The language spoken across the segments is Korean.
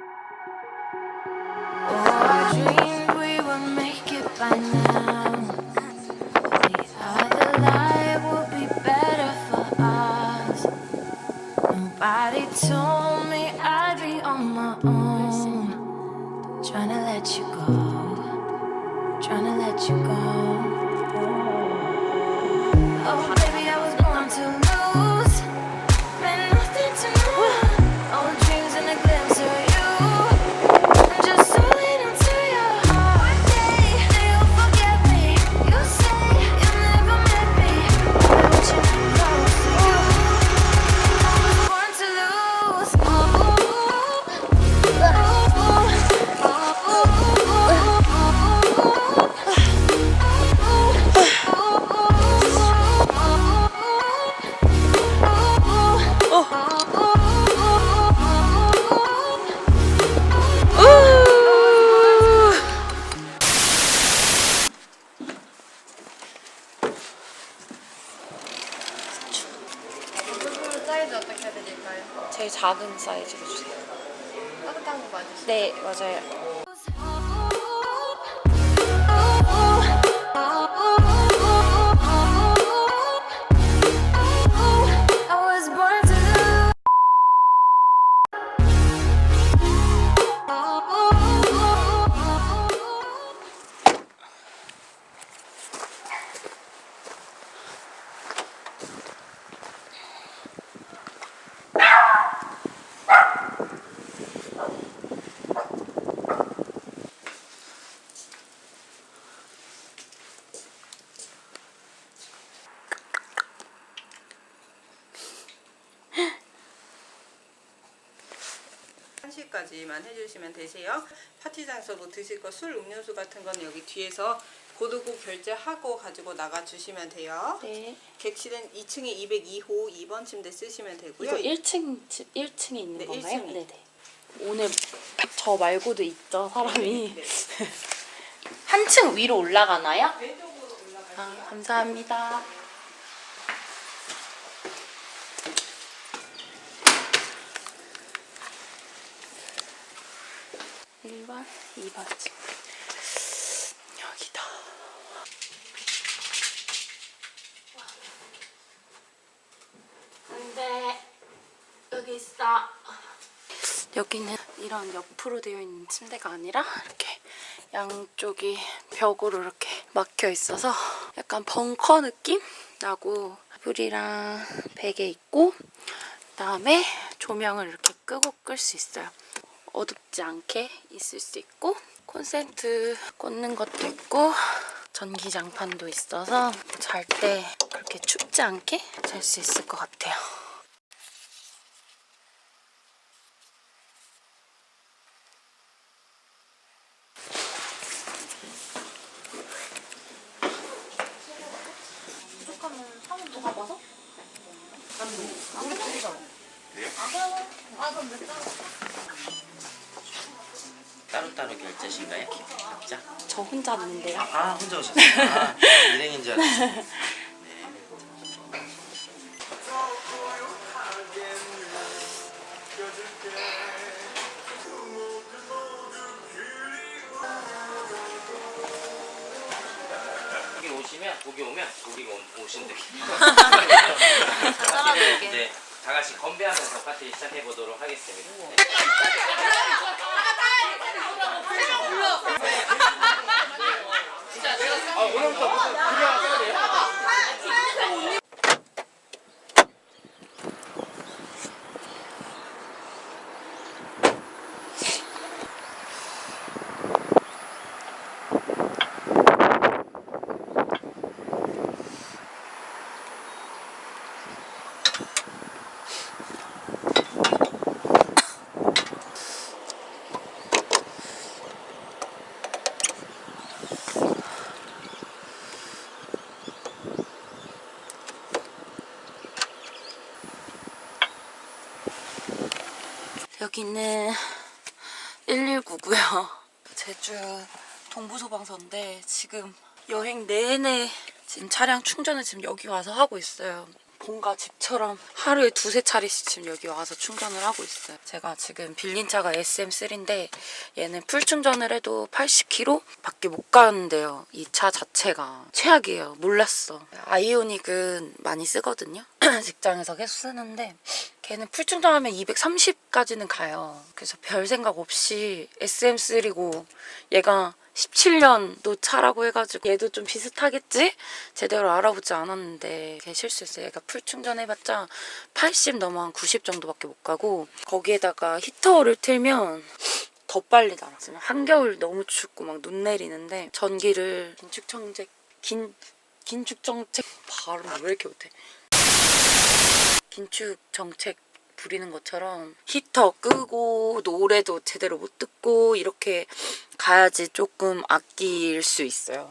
Oh, I dreamed we would make it by now. 사이즈로 주세요. 따뜻한 거 맞으시죠? 네, 맞아요. 3시까지만 해주시면 되세요. 파티 장소 뭐 드실 거 술 음료수 같은 건 여기 뒤에서 고르고 결제하고 가지고 나가주시면 돼요. 네. 객실은 2층에 202호 2번 침대 쓰시면 되고요. 이거 1층, 1층에 있는 네, 건가요? 1층에. 네네. 오늘 저 말고도 있죠, 사람이. 네. 네. 한층 위로 올라가나요? 왼쪽으로 올라가요. 아, 감사합니다. 일번이번 집. 여기다. 안 돼. 여기 있어. 여기는 이런 옆으로 되어 있는 침대가 아니라 이렇게 양쪽이 벽으로 이렇게 막혀 있어서 약간 벙커 느낌 나고 불이랑 베개 있고 그다음에 조명을 이렇게 끄고 끌 수 있어요. 어둡지 않게 있을 수 있고 콘센트 꽂는 것도 있고 전기장판도 있어서 잘 때 그렇게 춥지 않게 잘 수 있을 것 같아요. 따로따로 결제신가요? 각자? 저 혼자 혼자 오셨어요? 아 일행인 줄 알았어요 네. 여기 오시면 거기 오면 거기 오- 오신대 이제 다 같이 건배하면서 파티 시작해 보도록 하겠습니다 네. 아 오늘부터 무슨 그냥 써야 돼요? 여기는 119고요. 제주 동부소방서인데 지금 여행 내내 지금 차량 충전을 지금 여기 와서 하고 있어요. 본가 집처럼 하루에 두세 차례씩 지금 여기 와서 충전을 하고 있어요. 제가 지금 빌린 차가 SM3인데 얘는 풀 충전을 해도 80km 밖에 못 가는데요. 이 차 자체가 최악이에요. 몰랐어. 아이오닉은 많이 쓰거든요. 직장에서 계속 쓰는데 걔는 풀 충전하면 230까지는 가요. 그래서 별 생각 없이 SM3고 얘가 17년도 차라고 해가지고 얘도 좀 비슷하겠지? 제대로 알아보지 않았는데 걔 실수했어요. 얘가 풀 충전해봤자 80 넘어 한 90 정도밖에 못 가고 거기에다가 히터를 틀면 더 빨리 날아. 지금 한겨울 너무 춥고 막 눈 내리는데 전기를 긴축정책 긴 긴축정책 발음 왜 이렇게 못해? 긴축 정책 부리는 것처럼 히터 끄고 노래도 제대로 못 듣고 이렇게 가야지 조금 아낄 수 있어요.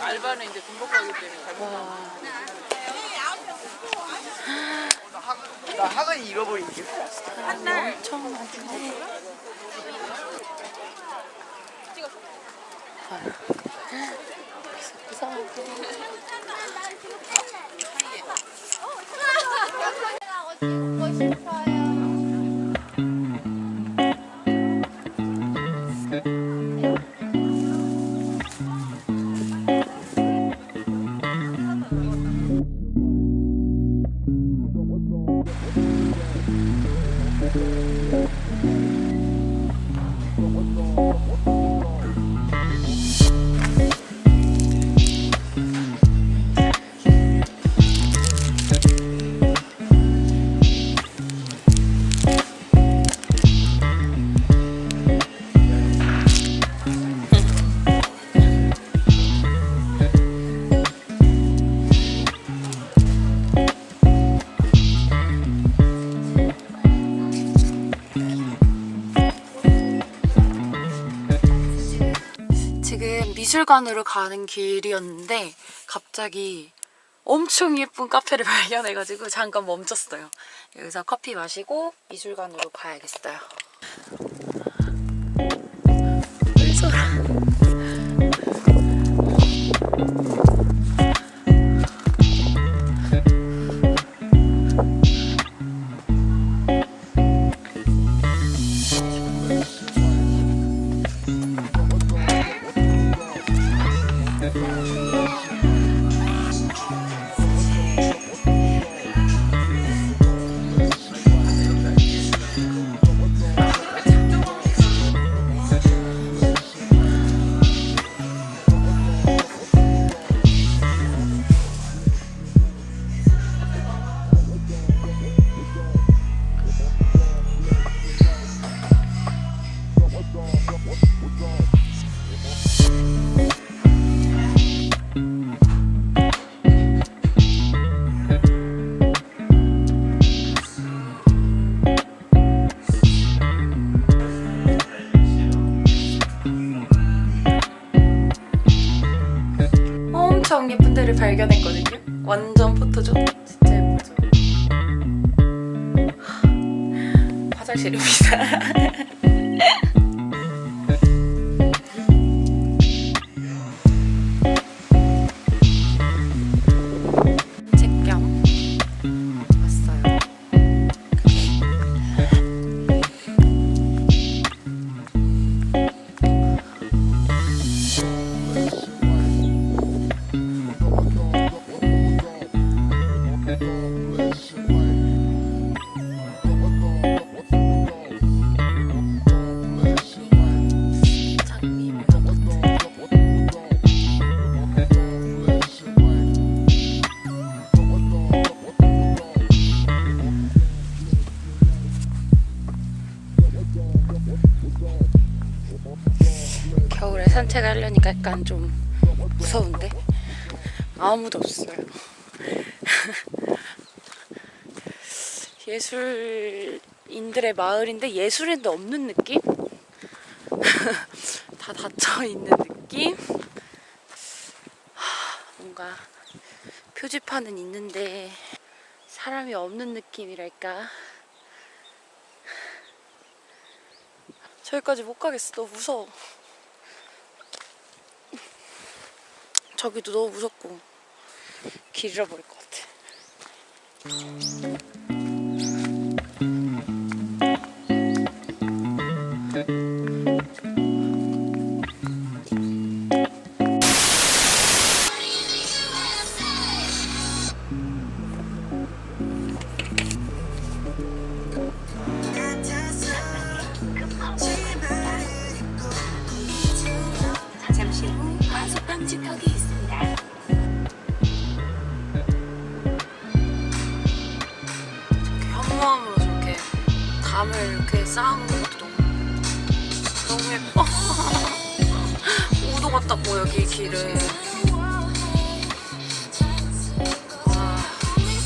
알바는 이제 돈 받고 하기 때문에. 잘나 학원이 잃어버린 게 엄청 많네. 먹고 싶어요. 미술관으로 가는 길이었는데 갑자기 엄청 예쁜 카페를 발견해가지고 잠깐 멈췄어요. 여기서 커피 마시고 미술관으로 가야겠어요. 발견했거든요. 완전 포토존. 진짜 예쁘죠? 화장실 입니다. 하려니까 약간 좀 무서운데 아무도 없어요. 예술인들의 마을인데 예술인도 없는 느낌? 다 닫혀 있는 느낌? 하, 뭔가 표지판은 있는데 사람이 없는 느낌이랄까? 저기까지 못 가겠어. 너무 무서워. 저기도 너무 무섭고 길 잃어버릴 것 같아. 담을 이렇게 쌓아놓은 것도 너무 예뻐. 우도 같다고 여기 길은. 와,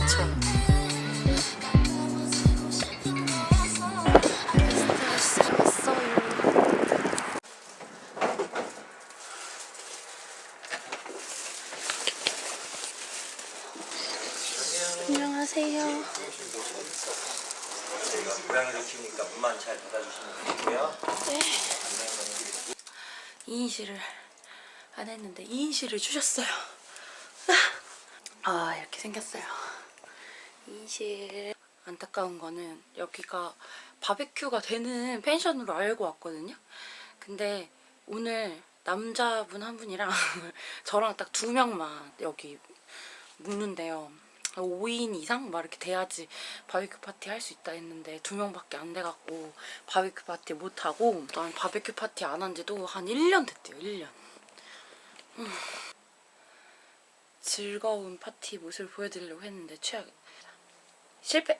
왔어요. 안녕하세요. 저희가 고양이를 키우니까 문만 잘 닫아주시면 되고요. 이인실을 안 했는데 이인실을 주셨어요. 아 이렇게 생겼어요. 이인실 안타까운 거는 여기가 바베큐가 되는 펜션으로 알고 왔거든요. 근데 오늘 남자분 한 분이랑 저랑 딱 두 명만 여기 묵는데요. 5인 이상 막 이렇게 돼야지 바베큐 파티 할 수 있다 했는데 두 명밖에 안 돼갖고 바베큐 파티 못 하고 난 바베큐 파티 안 한 지도 한 1년 됐대요. 1년. 음. 즐거운 파티 모습을 보여드리려고 했는데 최악 실패.